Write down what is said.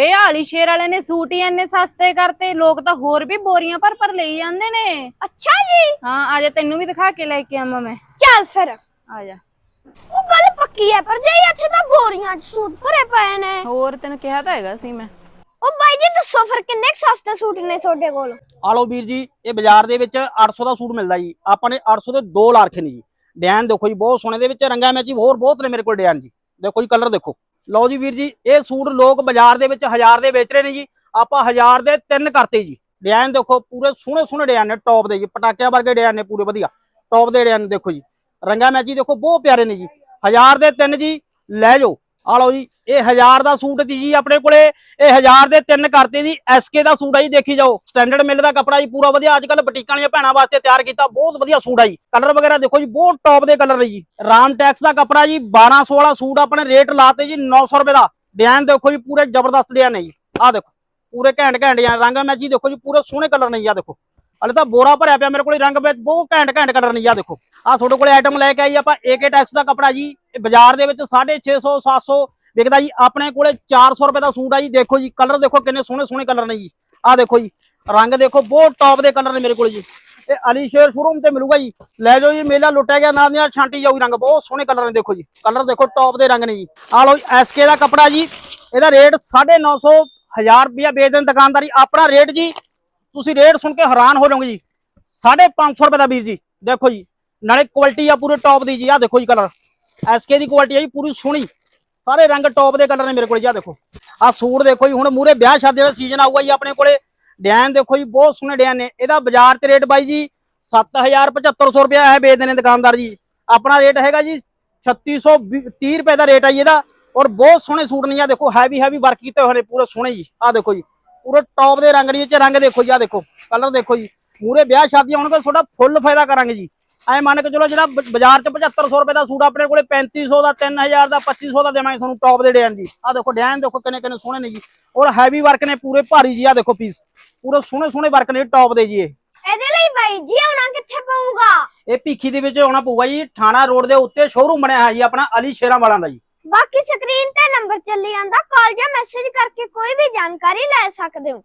ਬੇ ਹਾਲੀ ਸ਼ੇਰ ਵਾਲੇ ਨੇ ਸੂਟ ਹੀ ਇੰਨੇ ਸਸਤੇ ਕਰਤੇ ਲੋਕ ਤਾਂ ਹੋਰ ਵੀ ਬੋਰੀਆਂ ਭਰ ਭਰ ਲਈ ਜਾਂਦੇ ਨੇ। ਅੱਛਾ ਜੀ। ਹਾਂ ਆ ਜਾ ਤੈਨੂੰ ਵੀ ਦਿਖਾ ਕੇ ਲੈ ਕੇ ਆਵਾਂ ਮੈਂ। ਚੱਲ ਫਿਰ। ਆ ਜਾ। ਉਹ ਗੱਲ ਪੱਕੀ ਹੈ ਪਰ ਜੇ ਇੱਥੇ ਤਾਂ ਬੋਰੀਆਂ 'ਚ ਸੂਟ ਭਰੇ ਪਏ ਨੇ। ਹੋਰ ਤੈਨੂੰ ਕਿਹਾ ਤਾਂ ਹੈਗਾ ਸੀ ਮੈਂ। ਉਹ ਬਾਈ ਜੀ ਦੱਸੋ ਫਿਰ ਕਿੰਨੇ ਕੁ ਸਸਤੇ ਸੂਟ ਨੇ ਤੁਹਾਡੇ ਕੋਲ? ਆ ਲਓ ਵੀਰ ਜੀ ਇਹ ਬਾਜ਼ਾਰ ਦੇ ਵਿੱਚ 800 ਦਾ ਸੂਟ ਮਿਲਦਾ ਜੀ। ਆਪਾਂ ਨੇ 800 ਦੇ ਦੋ ਲਾ ਰੱਖੇ ਨੇ ਜੀ। ਡਿਜ਼ਾਈਨ ਦੇਖੋ ਜੀ ਬਹੁਤ ਸੋਹਣੇ ਦੇ ਵਿੱਚ ਰੰਗਾਂ ਮੈਚੀ ਹੋਰ ਬਹੁਤ ਨੇ ਮੇਰੇ ਕੋਲ ਡਿਜ਼ਾਈਨ ਜੀ। ਦੇਖੋ ਜੀ ਕਲਰ ਦੇਖੋ। ਲਓ ਜੀ ਵੀਰ ਜੀ, ਇਹ ਸੂਟ ਲੋਕ ਬਾਜ਼ਾਰ ਦੇ ਵਿੱਚ 1000 ਦੇ ਵੇਚ ਰਹੇ ਨੇ ਜੀ। ਆਪਾਂ 1000 ਦੇ ਤਿੰਨ ਕਰਤੇ ਜੀ। ਡਿਜ਼ਾਈਨ ਦੇਖੋ, ਪੂਰੇ ਸੋਹਣੇ ਸੋਹਣੇ ਡਿਜ਼ਾਈਨ ਨੇ, ਟੌਪ ਦੇ ਜੀ। ਪਟਾਕਿਆਂ ਵਰਗੇ ਡਿਜ਼ਾਈਨ ਨੇ ਪੂਰੇ ਵਧੀਆ। ਟੌਪ ਦੇ ਡਿਜ਼ਾਈਨ ਦੇਖੋ ਜੀ। ਰੰਗਾਂ ਮੈਚੀ ਦੇਖੋ, ਬਹੁਤ ਪਿਆਰੇ ਨੇ ਜੀ। 1000 ਦੇ ਤਿੰਨ ਜੀ। ਲੈ ਜਾਓ। ਆ ਲਓ ਜੀ, ਇਹ 1000 ਦਾ ਸੂਟ ਦੀ ਜੀ ਆਪਣੇ ਕੋਲੇ, ਇਹ 1000 ਦੇ ਤਿੰਨ ਕਰਤੇ ਜੀ ਐਸਕੇ ਦਾ ਸੂਟ ਆ ਜੀ, ਦੇਖੀ ਜਾਓ ਸਟੈਂਡਰਡ ਮਿਲ ਦਾ ਕੱਪੜਾ ਜੀ, ਪੂਰਾ ਵਧੀਆ ਅੱਜ ਕੱਲ ਬਟੀਕਾਂ ਵਾਲੀਆਂ ਭੈਣਾਂ ਵਾਸਤੇ ਤਿਆਰ ਕੀਤਾ, ਬਹੁਤ ਵਧੀਆ ਸੂਟ ਆ ਜੀ। ਕਲਰ ਵਗੈਰਾ ਦੇਖੋ ਜੀ, ਬਹੁਤ ਟੌਪ ਦੇ ਕਲਰ ਨੇ ਜੀ। ਰਾਮ ਟੈਕਸ ਦਾ ਕੱਪੜਾ ਜੀ 1200 ਵਾਲਾ ਸੂਟ ਆਪਣੇ ਰੇਟ ਲਾਤੇ ਜੀ 900 ਰੁਪਏ ਦਾ। ਡਿਜ਼ਾਈਨ ਦੇਖੋ ਜੀ, ਪੂਰੇ ਜ਼ਬਰਦਸਤ ਡਿਜ਼ਾਈਨ ਨੇ ਜੀ। ਆਹ ਦੇਖੋ, ਪੂਰੇ ਘੈਂਟ ਘੈਂਟ ਡਿਜ਼ਾਈਨ ਰੰਗ ਮੈਚੀ ਦੇਖੋ ਜੀ, ਪੂਰੇ ਸੋਹਣੇ ਕਲਰ ਨੇ ਜੀ, ਆਹ ਦੇਖੋ। ਹਲੇ ਤਾਂ ਬੋਰਾ ਭਰਿਆ ਪਿਆ ਮੇਰੇ ਕੋਲ, ਰੰਗ ਵਿੱਚ ਬਹੁਤ ਘੈਂਟ ਘੈਂਟ ਕਲਰ ਨੇ ਜੀ, ਆਹ ਦੇਖੋ। ਆਹ ਤੁਹਾਡੇ ਕੋਲੇ ਆਈਟਮ ਲੈ ਕੇ ਆਈ ਆਪਾਂ ਏਕੇ ਟੈਕਸ ਦਾ ਕੱਪੜਾ ਜੀ ਬਾਜ਼ਾਰ ਦੇ ਵਿੱਚ 650 700 ਵਿਕਦਾ ਜੀ। ਆਪਣੇ ਕੋਲੇ 400 ਰੁਪਏ ਦਾ ਸੂਟ ਆ ਜੀ। ਦੇਖੋ ਜੀ, ਕਲਰ ਦੇਖੋ ਕਿੰਨੇ ਸੋਹਣੇ ਸੋਹਣੇ ਕਲਰ ਨੇ ਜੀ। ਆਹ ਦੇਖੋ ਜੀ, ਰੰਗ ਦੇਖੋ ਬਹੁਤ ਟੌਪ ਦੇ ਕਲਰ ਨੇ ਮੇਰੇ ਕੋਲ ਜੀ। ਇਹ ਅਲੀ ਸ਼ੇਰ ਸ਼ੋਰੂਮ ਤੇ ਮਿਲੂਗਾ ਜੀ। ਲੈ ਜਾਓ ਜੀ, ਮੇਲਾ ਲੁੱਟਿਆ ਗਿਆ, ਨਾਲ ਦੀਆਂ ਛਾਂਟੀ ਜਾਊਗੀ ਰੰਗ। ਬਹੁਤ ਸੋਹਣੇ ਕਲਰ ਨੇ ਦੇਖੋ ਜੀ। ਕਲਰ ਦੇਖੋ ਟੌਪ ਦੇ ਰੰਗ ਨੇ ਜੀ। ਆਹ ਲਓ ਐਸਕੇ ਦਾ ਕੱਪੜਾ ਜੀ। ਇਹਦਾ ਰੇਟ 950 1000 ਰੁਪਿਆ ਵੇਚਦੇ ਨੇ ਦੁਕਾਨਦਾਰੀ। ਆਪਣਾ ਰੇਟ ਜੀ, ਤੁਸੀਂ ਰੇਟ ਸੁਣ ਕੇ ਹੈਰਾਨ ਹੋ ਜਾਓਗੇ ਜੀ। 550 ਰੁਪਏ ਦਾ ਬੀਜ ਜੀ। ਦੇਖੋ ਜੀ, ਨਾਲੇ ਕੁਆਲਿਟੀ ਆ ਪੂਰੇ ਟੌਪ ਦੀ ਜੀ। ਆਹ ਦੇਖੋ ਜੀ ਕਲਰ। ਐਸਕੇ ਦੀ ਕੁਆਲਿਟੀ ਆ ਜੀ ਪੂਰੀ ਸੋਹਣੀ। ਸਾਰੇ ਰੰਗ ਟੌਪ ਦੇ ਕਲਰ ਨੇ ਮੇਰੇ ਕੋਲ। ਜੀ ਆਹ ਦੇਖੋ। ਆਹ ਸੂਟ ਦੇਖੋ ਜੀ, ਹੁਣ ਮੂਰੇ ਵਿਆਹ ਸ਼ਾਦੀ ਦਾ ਸੀਜ਼ਨ ਆਊਗਾ ਜੀ ਆਪਣੇ ਕੋਲੇ। ਡਿਜ਼ਾਈਨ ਦੇਖੋ ਜੀ, ਬਹੁਤ ਸੋਹਣੇ ਡਿਜ਼ਾਈਨ ਨੇ। ਇਹਦਾ ਬਾਜ਼ਾਰ 'ਚ ਰੇਟ ਬਾਈ ਜੀ 7000 7500 ਰੁਪਏ ਹੈ ਵੇਚਦੇ ਨੇ ਦੁਕਾਨਦਾਰ ਜੀ। ਆਪਣਾ ਰੇਟ ਹੈਗਾ ਜੀ 3630 ਰੁਪਏ ਦਾ ਰੇਟ ਆ ਜੀ ਇਹਦਾ। ਔਰ ਬਹੁਤ ਸੋਹਣੇ ਸੂਟ ਨੇ ਜੀ, ਆਹ ਦੇਖੋ ਹੈਵੀ ਹੈਵੀ ਵਰਕ ਕੀਤੇ ਹੋਏ ਨੇ, ਪੂਰੇ ਸੋਹਣੇ ਜੀ। ਆਹ ਦੇਖੋ ਜੀ, ਪੂਰੇ ਟੌਪ ਦੇ ਰੰਗ ਨੇ ਚ ਰੰਗ ਦੇਖੋ ਜੀ, ਆਹ ਦੇਖੋ। ਕਲਰ ਦੇਖੋ ਜੀ। ਮੂਰੇ ਵਿਆਹ ਸ਼ਾਦੀਆਂ ਹੋਣਗੇ ਤੁਹਾਡਾ ਫੁੱਲ ਫਾਇਦਾ ਕਰਾਂਗੇ ਜੀ। ਐ ਮੰਨ ਕੇ ਚਲੋ ਜਿਹੜਾ ਬਾਜ਼ਾਰ 'ਚ 7500 ਰੁਪਏ ਦਾ ਸੂਟ ਆਪਣੇ ਕੋਲੇ 3500 ਦਾ 3000 ਦਾ 2500 ਦਾ ਦੇਵਾਂਗੇ ਤੁਹਾਨੂੰ ਟੌਪ ਦੇ ਡਿਜ਼ਾਈਨ ਜੀ ਆਹ ਦੇਖੋ ਡਿਜ਼ਾਈਨ ਦੇਖੋ ਕਿੰਨੇ ਕਿੰਨੇ ਸੋਹਣੇ ਨੇ ਜੀ। ਔਰ ਹੈਵੀ ਵਰਕ ਨੇ ਪੂਰੇ ਭਾਰੀ ਜੀ ਆਹ ਦੇਖੋ ਪੀਸ ਪੂਰੇ ਸੋਹਣੇ ਸੋਹਣੇ ਵਰਕ ਨੇ ਟੌਪ ਦੇ ਜੀ ਇਹ। ਇਹਦੇ ਲਈ ਬਾਈ ਜੀ ਆਉਣਾ ਕਿੱਥੇ ਪਊਗਾ? ਇਹ ਭੀਖੀ ਦੇ ਵਿੱਚ ਆਉਣਾ ਪਊਗਾ ਜੀ ਥਾਣਾ ਰੋਡ ਦੇ ਉੱਤੇ ਸ਼ੋਰੂਮ ਬਣਿਆ ਹੈ ਜੀ ਆਪਣਾ ਅਲੀ ਸ਼ੇਰਾਂ ਵਾਲਾਂ ਦਾ ਜੀ। ਬਾਕੀ ਸਕਰੀਨ ਤੇ ਨੰਬਰ ਚੱਲੀ ਜਾਂਦਾ ਕਾਲ ਜਾਂ ਮੈਸੇਜ ਕਰਕੇ ਕੋਈ ਵੀ ਜਾਣਕਾਰੀ ਲੈ ਸਕਦੇ ਹੋ।